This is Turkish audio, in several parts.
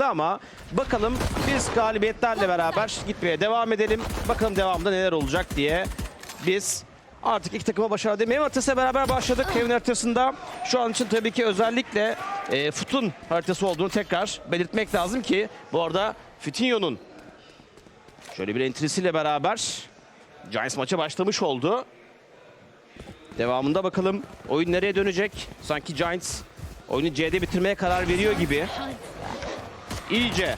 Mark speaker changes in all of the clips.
Speaker 1: ama bakalım biz galibiyetlerle beraber gitmeye devam edelim. Bakalım devamında neler olacak diye biz artık iki takıma başarı demeyi haritasıyla beraber başladık. Kevin haritasında şu an için tabii ki özellikle e, Fut'un haritası olduğunu tekrar belirtmek lazım ki bu arada Fitinho'nun şöyle bir entrisiyle beraber Giants maça başlamış oldu. Devamında bakalım oyun nereye dönecek? Sanki Giants oyunu C'de bitirmeye karar veriyor gibi. İyice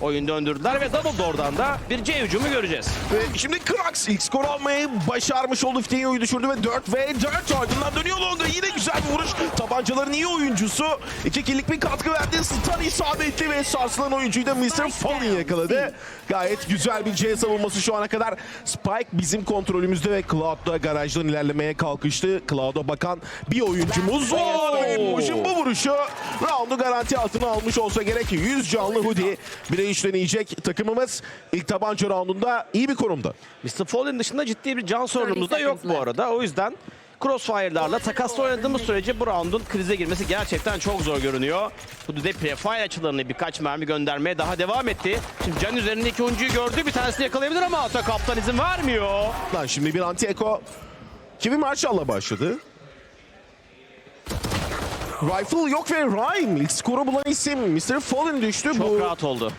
Speaker 1: oyun döndürdüler ve double door'dan da bir C hücumu göreceğiz.
Speaker 2: Ve şimdi Krax ilk skor almayı başarmış oldu. Fitinho'yu düşürdü ve 4 ve 4 ardından dönüyor Longa. Yine güzel bir vuruş. Tabancaların iyi oyuncusu. 2 killik bir katkı verdi. Stun isabetli ve sarsılan oyuncuyu da Mr. Fallen yakaladı. Gayet güzel bir C savunması şu ana kadar. Spike bizim kontrolümüzde ve Cloud'da garajdan ilerlemeye kalkıştı. Cloud'a bakan bir oyuncumuz Mojin bu vuruşu roundu garanti altına almış olsa gerek. 100 canlı Hoodie. İşlenecek takımımız ilk tabanca roundunda iyi bir konumda.
Speaker 1: Mr. Fallen dışında ciddi bir can sorunumuz da yok bu arada. O yüzden Crossfire'larla takasla oynadığımız sürece bu roundun krize girmesi gerçekten çok zor görünüyor. Bu de prefire açılarını birkaç mermi göndermeye daha devam etti. Şimdi can üzerindeki oyuncuyu gördü. Bir tanesini yakalayabilir ama Ata Kaptan izin vermiyor.
Speaker 2: Lan şimdi bir anti-eko Kimi Marshall'la başladı. Rifle yok ve Rhyme ilk skoru bulan isim Mr. Fallen düştü.
Speaker 1: Çok
Speaker 2: Bu
Speaker 1: rahat oldu.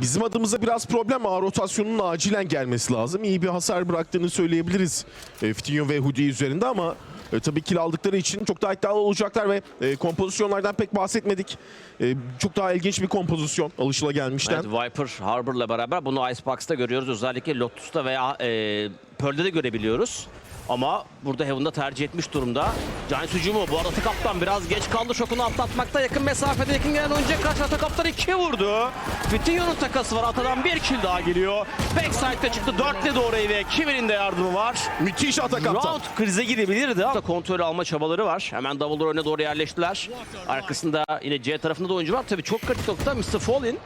Speaker 2: Bizim adımıza biraz problem. A rotasyonunun acilen gelmesi lazım. İyi bir hasar bıraktığını söyleyebiliriz. E, Fitinho ve Hoodie üzerinde ama e, tabii kill aldıkları için çok daha iddialı olacaklar ve e, kompozisyonlardan pek bahsetmedik. E, çok daha ilginç bir kompozisyon alışılagelmişten.
Speaker 1: Evet, Viper Harbor'la beraber bunu Icebox'ta görüyoruz. Özellikle Lotus'ta veya e, Pearl'de de görebiliyoruz. Ama burada Heaven'da tercih etmiş durumda. Giants hücumu. Bu arada Atakaptan biraz geç kaldı. Şokunu atlatmakta yakın mesafede yakın gelen oyuncuya karşı Atakaptan 2 vurdu. Fitinho'nun takası var. Atadan bir kill daha geliyor. Backside'de çıktı. Dörtle doğru ve Kivi'nin de yardımı var.
Speaker 2: Müthiş atak kaptan.
Speaker 1: Round krize girebilirdi ama kontrol alma çabaları var. Hemen double önüne doğru yerleştiler. Arkasında yine C tarafında da oyuncu var. Tabii çok kritik nokta Mr. Fallen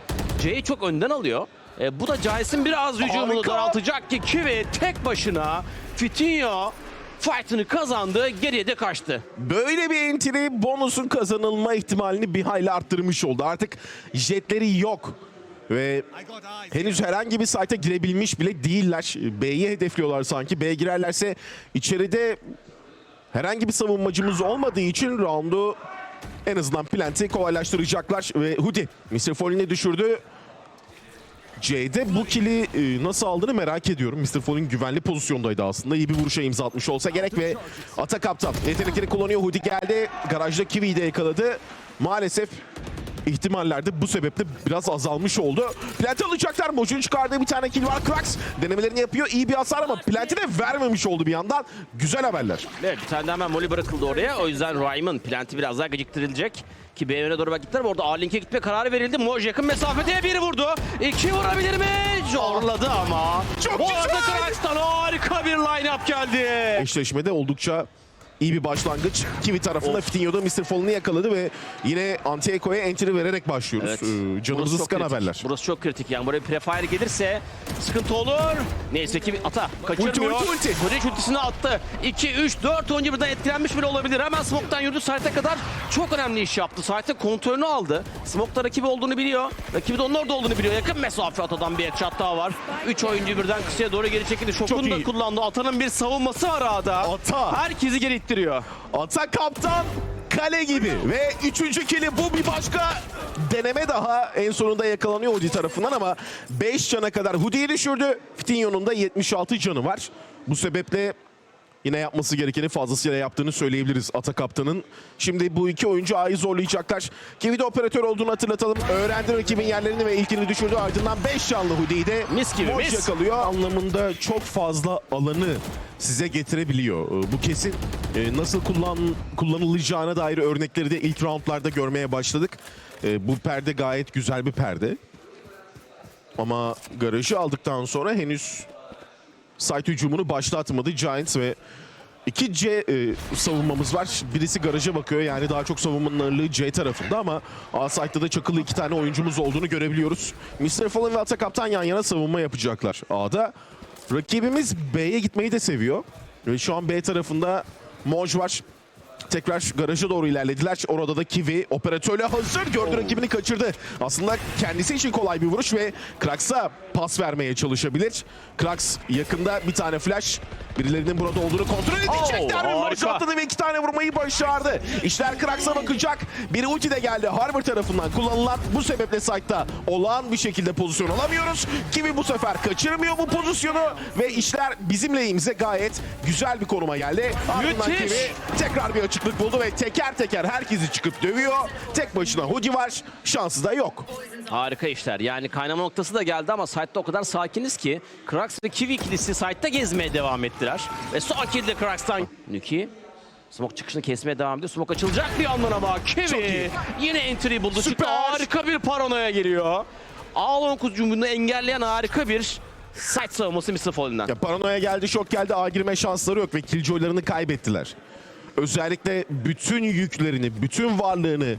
Speaker 1: C'yi çok önden alıyor. E, bu da Giants'in biraz hücumunu daraltacak ki Kiwi tek başına Fitinho fight'ını kazandı. Geriye de kaçtı.
Speaker 2: Böyle bir entry bonusun kazanılma ihtimalini bir hayli arttırmış oldu. Artık jetleri yok. Ve henüz herhangi bir site'a girebilmiş bile değiller. B'yi hedefliyorlar sanki. B'ye girerlerse içeride herhangi bir savunmacımız olmadığı için roundu en azından planti kolaylaştıracaklar. Ve Hoodie Mr. Fallen'i düşürdü. C'de bu kili e, nasıl aldığını merak ediyorum. Mr. Fallen güvenli pozisyondaydı aslında. İyi bir vuruşa imza atmış olsa gerek ve ata kaptan. Yetenekleri kullanıyor. Hoodie geldi. Garajda Kiwi'yi de yakaladı. Maalesef ihtimaller de bu sebeple biraz azalmış oldu. Plant alacaklar. Mojun çıkardığı bir tane kill var. Krax denemelerini yapıyor. İyi bir hasar ama Plant'i de vermemiş oldu bir yandan. Güzel haberler.
Speaker 1: Evet bir tane de hemen molly bırakıldı oraya. O yüzden Ryman planti biraz daha geciktirilecek. Ki B yöne doğru gittiler. Orada A-Link'e gitme kararı verildi. Moj yakın mesafede bir vurdu. İki vurabilir mi? Zorladı ama.
Speaker 2: Çok
Speaker 1: Bu
Speaker 2: güzel.
Speaker 1: arada Krax'tan harika bir line-up geldi.
Speaker 2: Eşleşmede oldukça iyi bir başlangıç. Kiwi tarafında Fitinho'da Mr. Fallen'ı yakaladı ve yine Anti-Eko'ya entry vererek başlıyoruz.
Speaker 1: Evet.
Speaker 2: Ee, canımızı
Speaker 1: Burası
Speaker 2: sıkan
Speaker 1: kritik.
Speaker 2: haberler.
Speaker 1: Burası çok kritik yani. Buraya prefire gelirse sıkıntı olur. Neyse ki ata kaçırmıyor.
Speaker 2: Ulti, ulti, ulti.
Speaker 1: Bridge ultisini attı. 2, 3, 4 oyuncu birden etkilenmiş bile olabilir. Hemen Smoke'tan yürüdü. Site'e kadar çok önemli iş yaptı. Site'e kontrolünü aldı. Smoke'da rakibi olduğunu biliyor. Rakibi de onun orada olduğunu biliyor. Yakın mesafe Ata'dan bir headshot daha var. 3 oyuncu birden kısaya doğru geri çekildi. Şokunu da
Speaker 2: iyi.
Speaker 1: kullandı. Ata'nın bir savunması var A'da.
Speaker 2: Ata.
Speaker 1: Herkesi geri ittiriyor.
Speaker 2: Ata kaptan kale gibi ve üçüncü kili bu bir başka deneme daha en sonunda yakalanıyor Hoodie tarafından ama 5 cana kadar Hoodie'yi düşürdü. Fitinho'nun da 76 canı var. Bu sebeple yine yapması gerekeni fazlasıyla yaptığını söyleyebiliriz Ata kaptanın. Şimdi bu iki oyuncu A'yı zorlayacaklar. Kiwi de operatör olduğunu hatırlatalım. Öğrendi rakibin yerlerini ve ilkini düşürdü. Ardından 5 canlı Hoodie'yi de
Speaker 1: Mis gibi, mis.
Speaker 2: yakalıyor. Anlamında çok fazla alanı size getirebiliyor. Ee, Bu kesin e, nasıl kullan kullanılacağına dair örnekleri de ilk roundlarda görmeye başladık. E, Bu perde gayet güzel bir perde. Ama garajı aldıktan sonra henüz site hücumunu başlatmadı Giants ve 2C e, savunmamız var. Birisi garaja bakıyor yani daha çok savunmanın ağırlığı C tarafında ama A site'da da çakılı iki tane oyuncumuz olduğunu görebiliyoruz. Mr. Fallen ve Atakaptan yan yana savunma yapacaklar A'da. Rakibimiz B'ye gitmeyi de seviyor. Ve şu an B tarafında Moj var. Tekrar garaja doğru ilerlediler. Orada da Kiwi operatörle hazır. Gördü rakibini kaçırdı. Aslında kendisi için kolay bir vuruş ve Krax'a pas vermeye çalışabilir. Krax yakında bir tane flash. Birilerinin burada olduğunu kontrol edecekler.
Speaker 1: Oh, harika.
Speaker 2: Atladı ve iki tane vurmayı başardı. İşler Krax'a bakacak. Bir ulti de geldi. Harbor tarafından kullanılan bu sebeple site'da olağan bir şekilde pozisyon alamıyoruz. Kiwi bu sefer kaçırmıyor bu pozisyonu ve işler bizim lehimize gayet güzel bir konuma geldi. Ardından
Speaker 1: Müthiş.
Speaker 2: Tekrar bir açıklık buldu ve teker teker herkesi çıkıp dövüyor. Tek başına Hoodie var. Şansı da yok.
Speaker 1: Harika işler. Yani kaynama noktası da geldi ama site'da o kadar sakiniz ki Krax ve Kiwi ikilisi site'da gezmeye devam ettiler. Ve de Krax'tan. Nuki Smoke çıkışını kesmeye devam ediyor. Smoke açılacak bir yandan ama Kiwi yine entry buldu.
Speaker 2: Süper.
Speaker 1: harika bir paranoya geliyor. Alon kucumunu engelleyen harika bir site savunması Mr. Fallen'den.
Speaker 2: Ya paranoya geldi, şok geldi. A girme şansları yok ve killjoylarını kaybettiler. Özellikle bütün yüklerini, bütün varlığını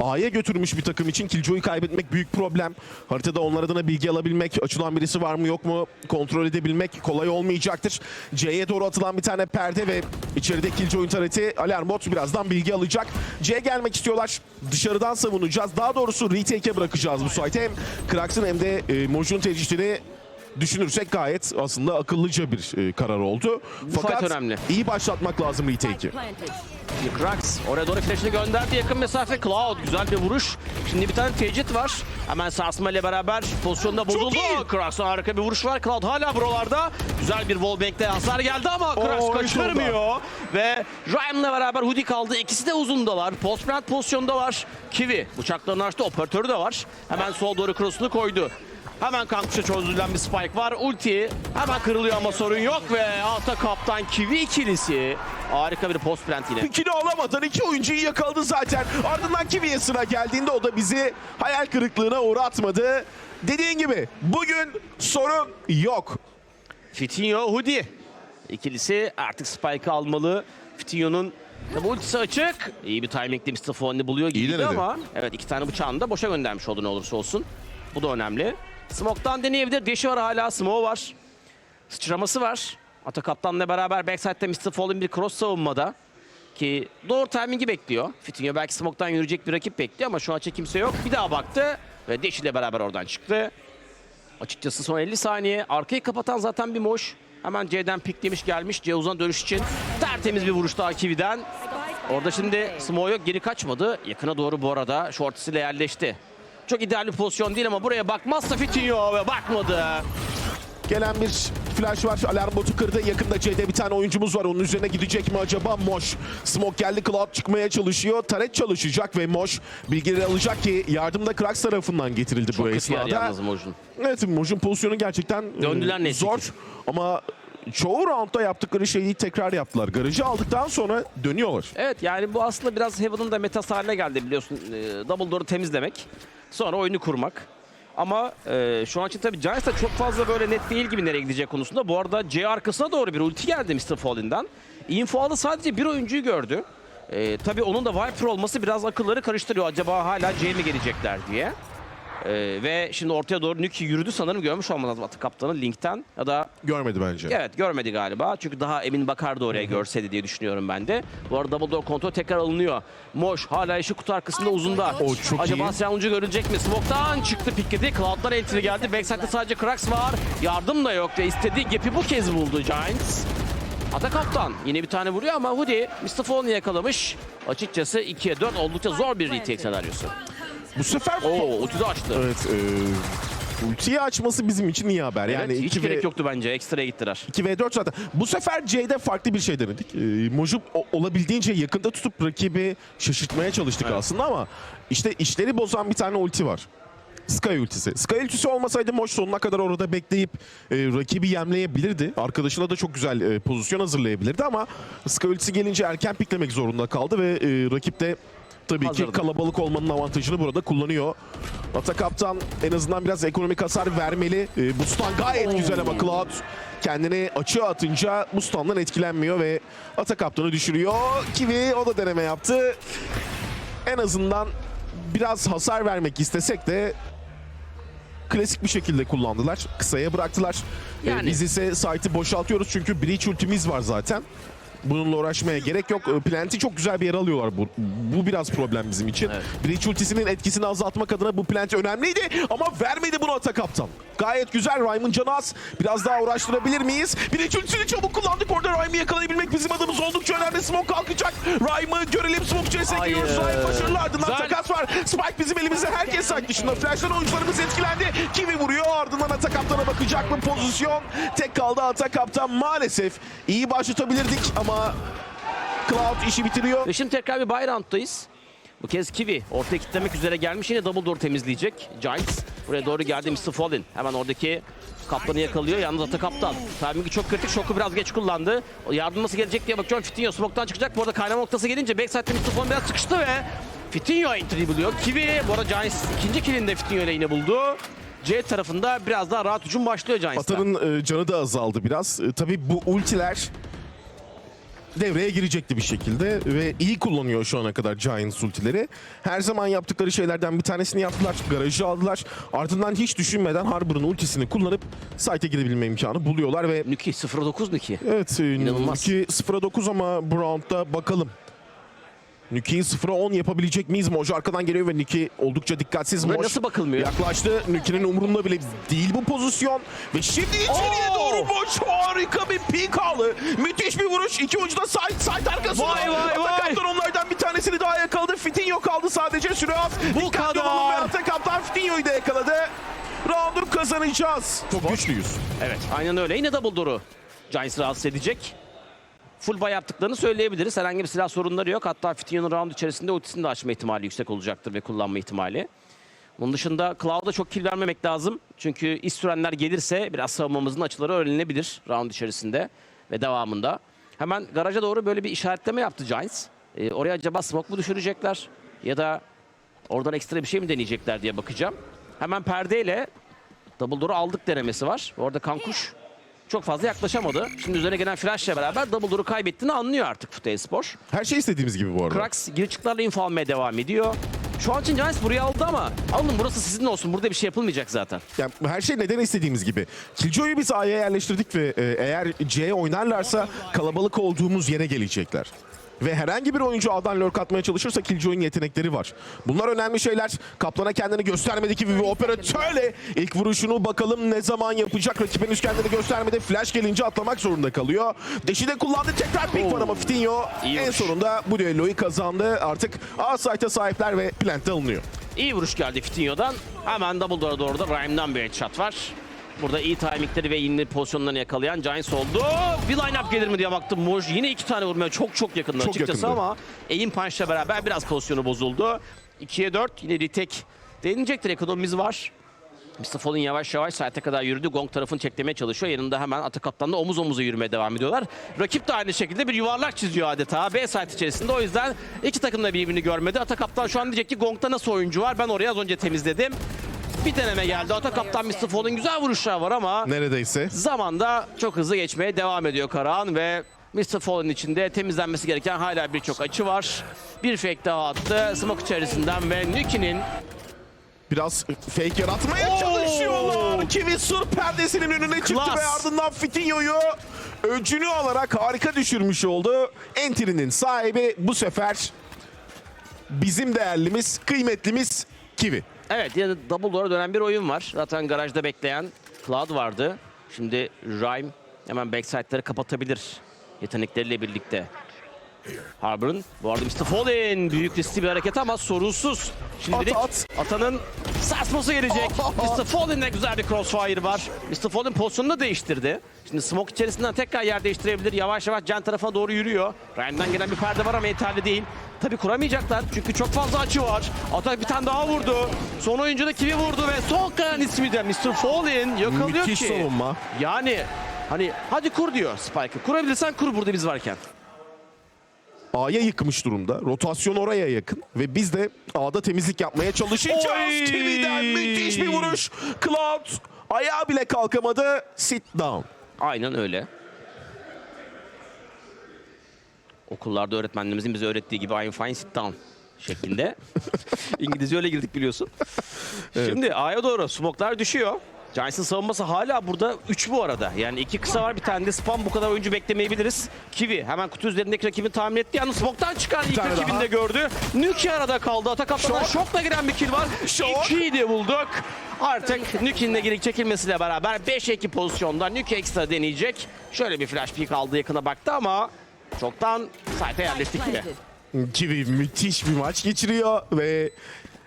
Speaker 2: A'ya götürmüş bir takım için Killjoy'u kaybetmek büyük problem. Haritada onlar adına bilgi alabilmek, açılan birisi var mı yok mu kontrol edebilmek kolay olmayacaktır. C'ye doğru atılan bir tane perde ve içeride Killjoy'un tareti alarm bot birazdan bilgi alacak. C'ye gelmek istiyorlar. Dışarıdan savunacağız. Daha doğrusu retake'e bırakacağız bu site. Hem Krax'ın hem de e, Mojun tercihini düşünürsek gayet aslında akıllıca bir e, karar oldu. Fakat
Speaker 1: önemli.
Speaker 2: iyi başlatmak lazım retake'i.
Speaker 1: Krax oraya doğru flash'ını gönderdi. Yakın mesafe Cloud. Güzel bir vuruş. Şimdi bir tane tecrit var. Hemen sarsma ile beraber pozisyonda bozuldu.
Speaker 2: iyi.
Speaker 1: Krax'ın harika bir vuruş var. Cloud hala buralarda. Güzel bir wallbang'de hasar geldi ama Krax
Speaker 2: Oo,
Speaker 1: kaçırmıyor. Ve Ryan'la beraber Hoodie kaldı. İkisi de uzundalar. Post plant pozisyondalar. Kiwi bıçaklarını açtı. Operatörü de var. Hemen sol doğru cross'unu koydu. Hemen kankuşa çözülen bir spike var. Ulti hemen kırılıyor ama sorun yok ve alta kaptan Kiwi ikilisi. Harika bir post plant yine.
Speaker 2: İkili alamadan iki oyuncuyu yakaladı zaten. Ardından Kiwi'ye sıra geldiğinde o da bizi hayal kırıklığına uğratmadı. Dediğin gibi bugün sorun yok.
Speaker 1: Fitinho Hoodie. İkilisi artık Spike'ı almalı. Fitinho'nun tabi ultisi açık. İyi bir timingle Mr. Fon'u buluyor
Speaker 2: denedi.
Speaker 1: ama evet iki tane bıçağını da boşa göndermiş oldu ne olursa olsun. Bu da önemli. Smoke'tan deneyebilir. Deşi var hala. Smoke var. Sıçraması var. Ata Kaptan'la beraber backside'de Mr. Fall'in bir cross savunmada. Ki doğru timingi bekliyor. Fitinho belki Smoke'tan yürüyecek bir rakip bekliyor ama şu an kimse yok. Bir daha baktı ve Deşi ile beraber oradan çıktı. Açıkçası son 50 saniye. Arkayı kapatan zaten bir moş. Hemen C'den piklemiş gelmiş. C uzun dönüş için tertemiz bir vuruş daha. Orada şimdi Smo yok geri kaçmadı. Yakına doğru bu arada Shorts ile yerleşti. Çok ideal bir pozisyon değil ama buraya bakmazsa Fitinho ve bakmadı.
Speaker 2: Gelen bir flash var. Alarm botu kırdı. Yakında C'de bir tane oyuncumuz var. Onun üzerine gidecek mi acaba? Moş. Smoke geldi. Cloud çıkmaya çalışıyor. Taret çalışacak ve Moş bilgileri alacak ki yardım da Krax tarafından getirildi bu
Speaker 1: Çok yer
Speaker 2: esnada.
Speaker 1: Moj'un.
Speaker 2: Evet Moj'un pozisyonu gerçekten e,
Speaker 1: Döndüler
Speaker 2: zor. Ama çoğu roundda yaptıkları şeyi tekrar yaptılar. Garajı aldıktan sonra dönüyorlar.
Speaker 1: Evet yani bu aslında biraz Heaven'ın da metası haline geldi biliyorsun. E, double door'u temizlemek. Sonra oyunu kurmak. Ama e, şu an için tabii Giants da çok fazla böyle net değil gibi nereye gidecek konusunda. Bu arada C arkasına doğru bir ulti geldi Mr. Fallen'dan. Info aldı sadece bir oyuncuyu gördü. E, tabii onun da Viper olması biraz akılları karıştırıyor. Acaba hala C mi gelecekler diye. E, ve şimdi ortaya doğru Nuki yürüdü sanırım görmüş olmalı lazım Kaptan'ı linkten ya da
Speaker 2: Görmedi bence.
Speaker 1: Evet görmedi galiba. Çünkü daha emin bakardı oraya görseydi diye düşünüyorum ben de. Bu arada double door kontrol tekrar alınıyor. Moş hala işi kutu arkasında uzunda.
Speaker 2: O çok
Speaker 1: Acaba
Speaker 2: iyi.
Speaker 1: sonucu görecek mi? Smoke'tan çıktı pikledi. Cloud'lar entry geldi. Backside'de sadece Krax var. Yardım da yok ve istediği gap'i bu kez buldu Giants. Ata kaptan yine bir tane vuruyor ama Hoodie Mr. Fallon'u yakalamış. Açıkçası 2'ye 4 oldukça zor bir retake senaryosu.
Speaker 2: Bu sefer
Speaker 1: Oo ulti açtı.
Speaker 2: Evet, e, ultiyi açması bizim için iyi haber.
Speaker 1: Evet,
Speaker 2: Yani
Speaker 1: hiç
Speaker 2: 2
Speaker 1: gerek
Speaker 2: ve,
Speaker 1: yoktu bence. Ekstraya gittiler.
Speaker 2: 2 ve 4 zaten. Bu sefer C'de farklı bir şey denedik. E, Moju o- olabildiğince yakında tutup rakibi şaşırtmaya çalıştık
Speaker 1: Evet.
Speaker 2: aslında ama işte işleri bozan bir tane ulti var. Sky ultisi. Sky ultisi olmasaydı Moş sonuna kadar orada bekleyip e, rakibi yemleyebilirdi. Arkadaşına da çok güzel e, pozisyon hazırlayabilirdi ama Sky ultisi gelince erken piklemek zorunda kaldı ve e, rakip de tabii
Speaker 1: Hazırdı.
Speaker 2: ki kalabalık olmanın avantajını burada kullanıyor. Ata Kaptan en azından biraz ekonomik hasar vermeli. E, bu stun gayet güzel ama Cloud kendini açığa atınca bu stun'dan etkilenmiyor ve Ata Kaptan'ı düşürüyor. Kiwi o da deneme yaptı. En azından biraz hasar vermek istesek de klasik bir şekilde kullandılar. Kısaya bıraktılar. Ee,
Speaker 1: Yani.
Speaker 2: biz ise site'ı boşaltıyoruz çünkü breach ultimiz var zaten. Bununla uğraşmaya gerek yok. E, Plant'i çok güzel bir yere alıyorlar. Bu, bu biraz problem bizim için.
Speaker 1: Evet.
Speaker 2: Breach ultisinin etkisini azaltmak adına bu plant önemliydi. Ama vermedi bunu ata kaptan. Gayet güzel. Raymond canı az. Biraz daha uğraştırabilir miyiz? Breach ultisini çabuk kullandık. Orada Raymond'ı yakalayabilmek bizim adımız oldukça önemli. Smoke kalkacak. Raymond'ı görelim. Smoke içerisine giriyoruz. Raymond başarılı ardından takas var. Spike bizim elimizde. Herkes site dışında. Flash'tan oyuncularımız etkilendi. Kimi vuruyor? Ardından ata kaptana bakacak mı pozisyon? Tek kaldı ata kaptan. Maalesef iyi başlatabilirdik ama Cloud işi bitiriyor.
Speaker 1: Ve şimdi tekrar bir buy round'dayız. Bu kez Kiwi ortaya kitlemek üzere gelmiş. Yine double door temizleyecek. Giants buraya doğru geldi Mr. Fallen. Hemen oradaki kaplanı yakalıyor. Yalnız ata kaptan. Timingi çok kritik. Şoku biraz geç kullandı. Yardım nasıl gelecek diye bakıyorum. Fitinho smoke'tan çıkacak. Bu arada kaynama noktası gelince backside'de Mr. Fallen biraz sıkıştı ve Fitinho entry buluyor. Kiwi bu arada Giants ikinci killini de Fitinho ile yine buldu. C tarafında biraz daha rahat hücum başlıyor Giants'ta.
Speaker 2: Atanın e, canı da azaldı biraz. E, tabii bu ultiler devreye girecekti bir şekilde ve iyi kullanıyor şu ana kadar Giants ultileri. Her zaman yaptıkları şeylerden bir tanesini yaptılar. Garajı aldılar. Ardından hiç düşünmeden Harbor'ın ultisini kullanıp site'e girebilme imkanı buluyorlar ve
Speaker 1: Nuki 09 Nuki.
Speaker 2: evet e,
Speaker 1: İnanılmaz.
Speaker 2: Nuki 0'a 9 ama bu roundda bakalım. Nuki'yi 0'a 10 yapabilecek miyiz? Mojo arkadan geliyor ve Nuki oldukça dikkatsiz.
Speaker 1: Buraya nasıl bakılmıyor?
Speaker 2: Yaklaştı. Nuki'nin umurunda bile değil bu pozisyon. Ve şimdi içeriye
Speaker 1: Oo!
Speaker 2: doğru Moj harika bir pik aldı. Müthiş bir vuruş. İki oyuncu da side, side arkasında.
Speaker 1: Vay, vay, vay.
Speaker 2: Atakaptan onlardan bir tanesini daha yakaladı. Fitinho kaldı sadece. Süre az.
Speaker 1: Bu
Speaker 2: Dikkatli
Speaker 1: kadar.
Speaker 2: olun ve Atakaptan Fitinho'yu da yakaladı. Round'u kazanacağız. Çok güçlüyüz.
Speaker 1: Evet aynen öyle. Yine double door'u Giants rahatsız edecek. Full buy yaptıklarını söyleyebiliriz. Herhangi bir silah sorunları yok. Hatta Fitinho'nun round içerisinde ultisini de açma ihtimali yüksek olacaktır ve kullanma ihtimali. Bunun dışında Cloud'a çok kill vermemek lazım. Çünkü iş sürenler gelirse biraz savunmamızın açıları öğrenilebilir round içerisinde ve devamında. Hemen garaja doğru böyle bir işaretleme yaptı Giants. Ee, oraya acaba smoke mu düşürecekler? Ya da oradan ekstra bir şey mi deneyecekler diye bakacağım. Hemen perdeyle Double Door'u aldık denemesi var. Orada Kankuş çok fazla yaklaşamadı. Şimdi üzerine gelen flash'la beraber Double Door'u kaybettiğini anlıyor artık Fute Spor.
Speaker 2: Her şey istediğimiz gibi bu arada.
Speaker 1: Krax geri çıklarla info almaya devam ediyor. Şu an için Giants buraya aldı ama alın burası sizin olsun. Burada bir şey yapılmayacak zaten.
Speaker 2: Yani her şey neden istediğimiz gibi. Killjoy'u biz A'ya yerleştirdik ve e, eğer C oynarlarsa kalabalık olduğumuz yere gelecekler. Ve herhangi bir oyuncu A'dan lurk atmaya çalışırsa Killjoy'un yetenekleri var. Bunlar önemli şeyler. Kaplan'a kendini göstermedi gibi bir operatörle ilk vuruşunu bakalım ne zaman yapacak. Rakip henüz kendini göstermedi. Flash gelince atlamak zorunda kalıyor. Deşi de kullandı. Tekrar pick var ama Fitinho en sonunda bu düelloyu kazandı. Artık A site'a sahipler ve plant'te alınıyor.
Speaker 1: İyi vuruş geldi Fitinho'dan. Hemen Double Door'a doğru da Rhyme'dan bir headshot var. Burada iyi timingleri ve yeni pozisyonlarını yakalayan Giants oldu. Bir line-up gelir mi diye baktım. Moj yine iki tane vurmaya çok çok yakındı
Speaker 2: Çok
Speaker 1: açıkçası
Speaker 2: yakındı.
Speaker 1: ama aim punch'la beraber biraz pozisyonu bozuldu. 2'ye 4 yine retake denilecektir. Ekonomimiz var. Fallen yavaş yavaş saate kadar yürüdü. Gong tarafını çeklemeye çalışıyor. Yanında hemen Atakaptan da omuz omuza yürümeye devam ediyorlar. Rakip de aynı şekilde bir yuvarlak çiziyor adeta B site içerisinde. O yüzden iki takım da birbirini görmedi. Atakaptan şu an diyecek ki Gong'da nasıl oyuncu var? Ben oraya az önce temizledim. Bir deneme geldi. Atakaptan Mr. Fallen güzel vuruşlar var ama
Speaker 2: Neredeyse.
Speaker 1: zamanda çok hızlı geçmeye devam ediyor Karahan ve Mr. Fallen içinde temizlenmesi gereken hala birçok açı var. Bir fake daha attı. Smoke içerisinden ve Nuki'nin
Speaker 2: Biraz fake yaratmaya
Speaker 1: Oo!
Speaker 2: çalışıyorlar. Kiwi sur perdesinin önüne çıktı
Speaker 1: Klas.
Speaker 2: ve ardından Fitinho'yu öcünü alarak harika düşürmüş oldu. Entry'nin sahibi bu sefer bizim değerlimiz, kıymetlimiz Kiwi.
Speaker 1: Evet double door'a dönen bir oyun var. Zaten garajda bekleyen Cloud vardı. Şimdi Rhyme hemen backside'ları kapatabilir yetenekleriyle birlikte. Harbor'ın bu arada Mr. Fallen büyük riskli bir hareket ama sorunsuz. Şimdilik
Speaker 2: At, at.
Speaker 1: Atanın sarsması gelecek. Mr. Fallen'le güzel bir crossfire var. Mr. Fallen pozisyonunu da değiştirdi. Şimdi smoke içerisinden tekrar yer değiştirebilir. Yavaş yavaş can tarafına doğru yürüyor. Ryan'dan gelen bir perde var ama yeterli değil. Tabii kuramayacaklar çünkü çok fazla açı var. Atak bir tane daha vurdu. Son oyuncu da Kiwi vurdu ve son kalan ismi de Mr. Fallen yakalıyor
Speaker 2: Müthiş
Speaker 1: ki.
Speaker 2: savunma.
Speaker 1: Yani hani hadi kur diyor Spike'ı. Kurabilirsen kur burada biz varken.
Speaker 2: A'ya yıkmış durumda. Rotasyon oraya yakın. Ve biz de A'da temizlik yapmaya çalışacağız.
Speaker 1: Oy!
Speaker 2: Kiwi'den müthiş bir vuruş. Cloud ayağa bile kalkamadı. Sit down.
Speaker 1: Aynen öyle. Okullarda öğretmenlerimizin bize öğrettiği gibi I'm fine sit down şeklinde. İngilizce öyle girdik biliyorsun. Şimdi A'ya doğru smoklar düşüyor. Giants'ın savunması hala burada 3 bu arada. Yani iki kısa var bir tane de spam bu kadar oyuncu beklemeyebiliriz. Kiwi hemen kutu üzerindeki rakibini tahmin etti. Yalnız smoke'tan çıkan ilk rakibini de gördü. Nuki arada kaldı. Atak
Speaker 2: Şok.
Speaker 1: şokla giren bir kill var.
Speaker 2: Şok.
Speaker 1: 2'yi de bulduk. Artık Nuki'nin de geri çekilmesiyle beraber 5-2 pozisyonda Nuki ekstra deneyecek. Şöyle bir flash peek aldı yakına baktı ama çoktan site'e yerleştik yine.
Speaker 2: Kiwi müthiş bir maç geçiriyor ve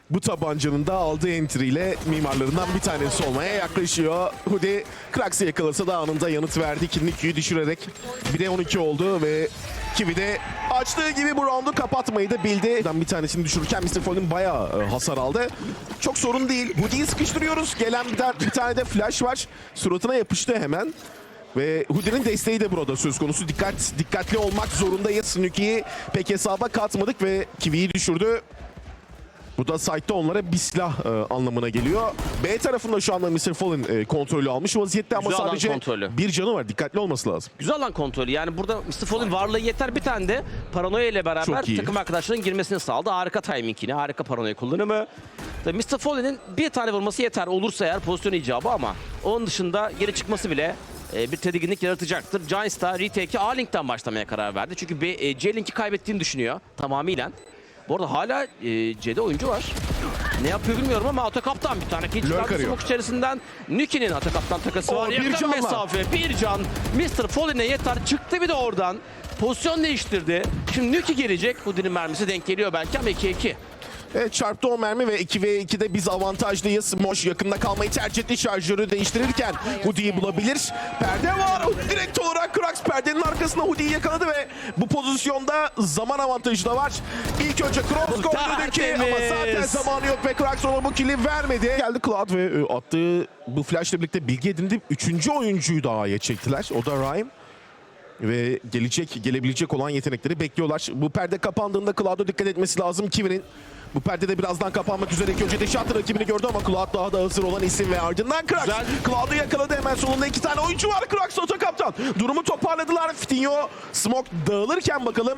Speaker 2: bu tabancanın da aldığı entry ile mimarlarından bir tanesi olmaya yaklaşıyor. Hudi Krax'ı yakalasa da anında yanıt verdi. Kinnikyu'yu düşürerek 1'e 12 oldu ve Kiwi de açtığı gibi bu roundu kapatmayı da bildi. Bir tanesini düşürürken Mr. Fallen bayağı e, hasar aldı. Çok sorun değil. Hudi'yi sıkıştırıyoruz. Gelen bir, bir tane de flash var. Suratına yapıştı hemen. Ve Hudi'nin desteği de burada söz konusu. Dikkat dikkatli olmak zorundayız. Nuki'yi pek hesaba katmadık ve Kiwi'yi düşürdü. Bu da site'da onlara bir silah e, anlamına geliyor. B tarafında şu anda Mr. Fallen e, kontrolü almış vaziyette ama
Speaker 1: Güzel alan
Speaker 2: sadece
Speaker 1: kontrolü.
Speaker 2: bir canı var. Dikkatli olması lazım.
Speaker 1: Güzel alan kontrolü. Yani burada Mr. Fall'in varlığı yeter. Bir tane de paranoya ile beraber
Speaker 2: Çok iyi.
Speaker 1: takım arkadaşlarının girmesini sağladı. Harika timing yine. Harika paranoya kullanımı. Tabii Mr. Fall'in bir tane vurması yeter. Olursa eğer pozisyon icabı ama onun dışında geri çıkması bile e, bir tedirginlik yaratacaktır. Giants da retake'i A-Link'ten başlamaya karar verdi. Çünkü e, C-Link'i kaybettiğini düşünüyor tamamıyla. Bu arada hala e, C'de oyuncu var. Ne yapıyor bilmiyorum ama Atakaptan bir tane kill çıkardı smoke içerisinden. Nuki'nin Atakaptan takası
Speaker 2: Oo,
Speaker 1: var.
Speaker 2: bir
Speaker 1: Yakın mesafe, bir can. Mr. Fallen'e yeter. Çıktı bir de oradan. Pozisyon değiştirdi. Şimdi Nuki gelecek. Houdin'in mermisi denk geliyor belki ama 2-2.
Speaker 2: Evet çarptı o mermi ve 2 ve 2'de biz avantajlıyız. Moş yakında kalmayı tercih etti. Şarjörü değiştirirken Hudi'yi bulabilir. Perde var. Direkt olarak Krax perdenin arkasında Hudi'yi yakaladı ve bu pozisyonda zaman avantajı da var. İlk önce Cross koydu ki ama zaten zamanı yok ve Krax ona bu kill'i vermedi. Geldi Cloud ve e, attığı bu flashla birlikte bilgi edindi. Üçüncü oyuncuyu da A'ya çektiler. O da Rhyme. Ve gelecek, gelebilecek olan yetenekleri bekliyorlar. Bu perde kapandığında Cloud'a dikkat etmesi lazım. Kiwi'nin bu perde de birazdan kapanmak üzere. İlk önce de Shatter rakibini gördü ama Cloud daha da hazır olan isim ve ardından Krax. Cloud'u yakaladı hemen sonunda iki tane oyuncu var. Krax Oto kaptan. Durumu toparladılar. Fitinho Smoke dağılırken bakalım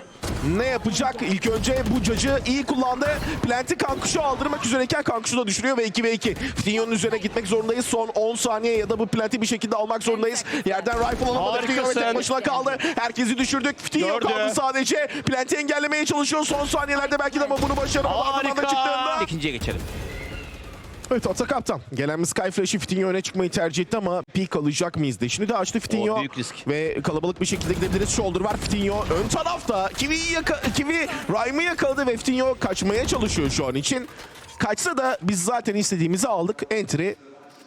Speaker 2: ne yapacak? İlk önce bu cacı iyi kullandı. Plant'i Kankuş'u aldırmak üzereyken Kankuş'u da düşürüyor ve 2 ve 2. Fitinho'nun üzerine gitmek zorundayız. Son 10 saniye ya da bu Plant'i bir şekilde almak zorundayız. Yerden rifle alamadı. Fitinho tek başına kaldı. Herkesi düşürdük. Fitinho kaldı sadece. Plant'i engellemeye çalışıyor son saniyelerde belki de ama bunu başaramadı. Da çıktığında.
Speaker 1: Harika. İkinciye geçelim.
Speaker 2: Evet Ata kaptan. Gelen bir Sky Flash'ı Fitinho öne çıkmayı tercih etti ama peak alacak mıyız de. Şimdi de açtı Fitinho.
Speaker 1: O büyük risk.
Speaker 2: Ve kalabalık bir şekilde gidebiliriz. Shoulder var Fitinho. Ön tarafta. Kiwi'yi yaka Kiwi Rhyme'ı yakaladı ve Fitinho kaçmaya çalışıyor şu an için. Kaçsa da biz zaten istediğimizi aldık. Entry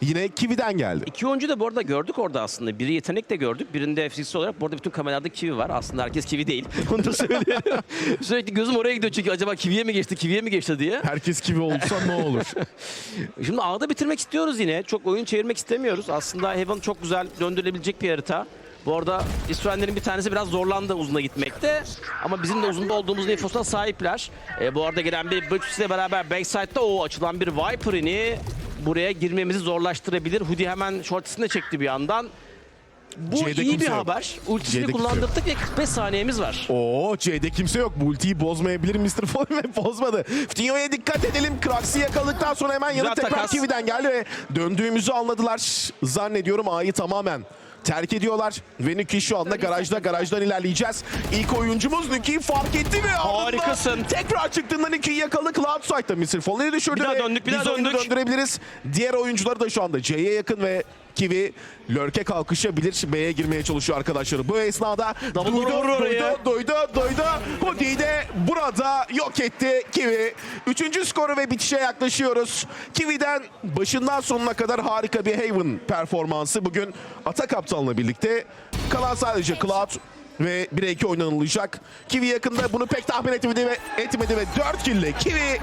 Speaker 2: yine Kiwi'den geldi.
Speaker 1: İki oyuncu da bu arada gördük orada aslında. Biri yetenek de gördük. Birinde FCC olarak. Bu arada bütün kameralarda Kiwi var. Aslında herkes Kiwi değil. Onu da söyleyeyim. Sürekli gözüm oraya gidiyor çünkü acaba Kiwi'ye mi geçti, Kiwi'ye mi geçti diye.
Speaker 2: Herkes Kiwi olsa ne olur?
Speaker 1: Şimdi A'da bitirmek istiyoruz yine. Çok oyun çevirmek istemiyoruz. Aslında Heaven çok güzel döndürülebilecek bir harita. Bu arada İsrail'lerin bir tanesi biraz zorlandı uzuna gitmekte. Ama bizim de uzunda olduğumuz infosuna sahipler. E, bu arada gelen bir ile beraber backside'da o açılan bir Viper'ini buraya girmemizi zorlaştırabilir. Hudi hemen shortisini de çekti bir yandan. Bu
Speaker 2: C'de
Speaker 1: iyi bir
Speaker 2: yok.
Speaker 1: haber. Ultisini
Speaker 2: C'de
Speaker 1: kullandırdık ve 45 saniyemiz var.
Speaker 2: Oo C'de kimse yok. Bu ultiyi bozmayabilir Mr. Ve bozmadı. Fitinho'ya dikkat edelim. Krax'ı yakaladıktan sonra hemen yanıt tekrar
Speaker 1: takas.
Speaker 2: Kiwi'den geldi ve döndüğümüzü anladılar. Zannediyorum A'yı tamamen terk ediyorlar. Ve Nuki şu anda garajda. Garajdan ilerleyeceğiz. İlk oyuncumuz Nuki'yi fark etti ve
Speaker 1: Harikasın.
Speaker 2: Tekrar çıktığında Nuki'yi yakaladı. Cloud Side'da Mr. Fallen'i düşürdü.
Speaker 1: Bir daha döndük, bir
Speaker 2: biz
Speaker 1: daha
Speaker 2: oyunu
Speaker 1: döndük.
Speaker 2: döndürebiliriz. Diğer oyuncular da şu anda C'ye yakın ve Kiwi lurke kalkışabilir. B'ye girmeye çalışıyor arkadaşları. Bu esnada
Speaker 1: Double
Speaker 2: duydu,
Speaker 1: vurur oraya.
Speaker 2: duydu, duydu, duydu. Hoodi'yi de burada yok etti Kiwi. Üçüncü skoru ve bitişe yaklaşıyoruz. Kiwi'den başından sonuna kadar harika bir Haven performansı. Bugün Ata Kaptan'la birlikte kalan sadece Cloud ve 1'e 2 oynanılacak. Kiwi yakında bunu pek tahmin etmedi ve, etmedi ve 4 kill'le Kiwi